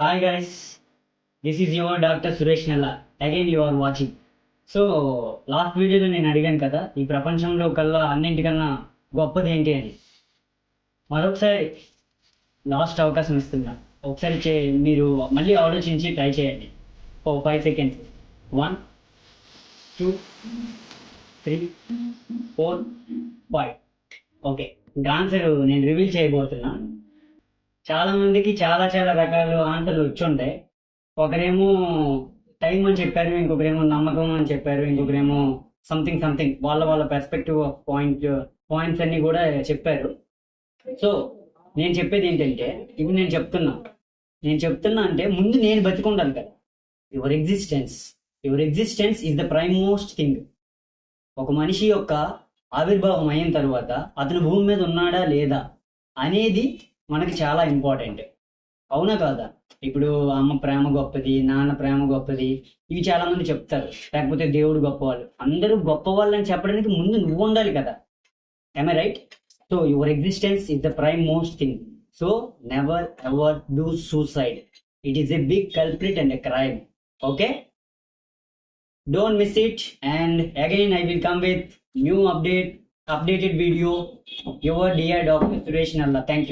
Hi guys this is your doctor Suresh నెల again you are watching so last వీడియోలో నేను అడిగాను కదా ఈ ప్రపంచంలో కల్లా అన్నింటికన్నా గొప్పది ఏంటి అని. మరొకసారి లాస్ట్ అవకాశం ఇస్తున్నా. ఒకసారి చే మీరు మళ్ళీ ఆలోచించి ట్రై చేయండి. ఓ five seconds one two three four five okay ఇంకా ఆన్సర్ నేను రివీల్ చేయబోతున్నాను చాలా మందికి చాలా చాలా రకాల ఆన్సర్లు వచ్చిండాయి ఒకరేమో టైం అని చెప్పారు ఇంకొకరేమో నమ్మకం అని చెప్పారు ఇంకొకరేమో సంథింగ్ సంథింగ్ వాళ్ళ వాళ్ళ పెర్స్పెక్టివ్ ఆఫ్ పాయింట్ పాయింట్స్ అన్ని కూడా చెప్పారు. సో నేను చెప్పేది ఏంటంటే ఇప్పుడు నేను చెప్తున్నా. నేను చెప్తున్నా అంటే ముందు నేను బతికుండాలి కదా. Your existence your existence is the prime most thing ఒక మనిషి యొక్క ఆవిర్భావం అయిన తర్వాత అతను భూమి మీద ఉన్నాడా లేదా అనేది మనకి చాలా ఇంపార్టెంట్ అవునా కాదా? ఇప్పుడు అమ్మ ప్రేమ గొప్పది నాన్న ప్రేమ గొప్పది ఇవి చాలా మంది చెప్తారు. లేకపోతే దేవుడు గొప్పవాళ్ళు. అందరూ గొప్పవాళ్ళు అని చెప్పడానికి ముందు నువ్వు ఉండాలి కదా. I right so your existence is the prime most thing so never ever do suicide it is a big culprit and a crime okay don't miss it and again I will come with new update updated video. Your dear dr suresh nalla. Thank you.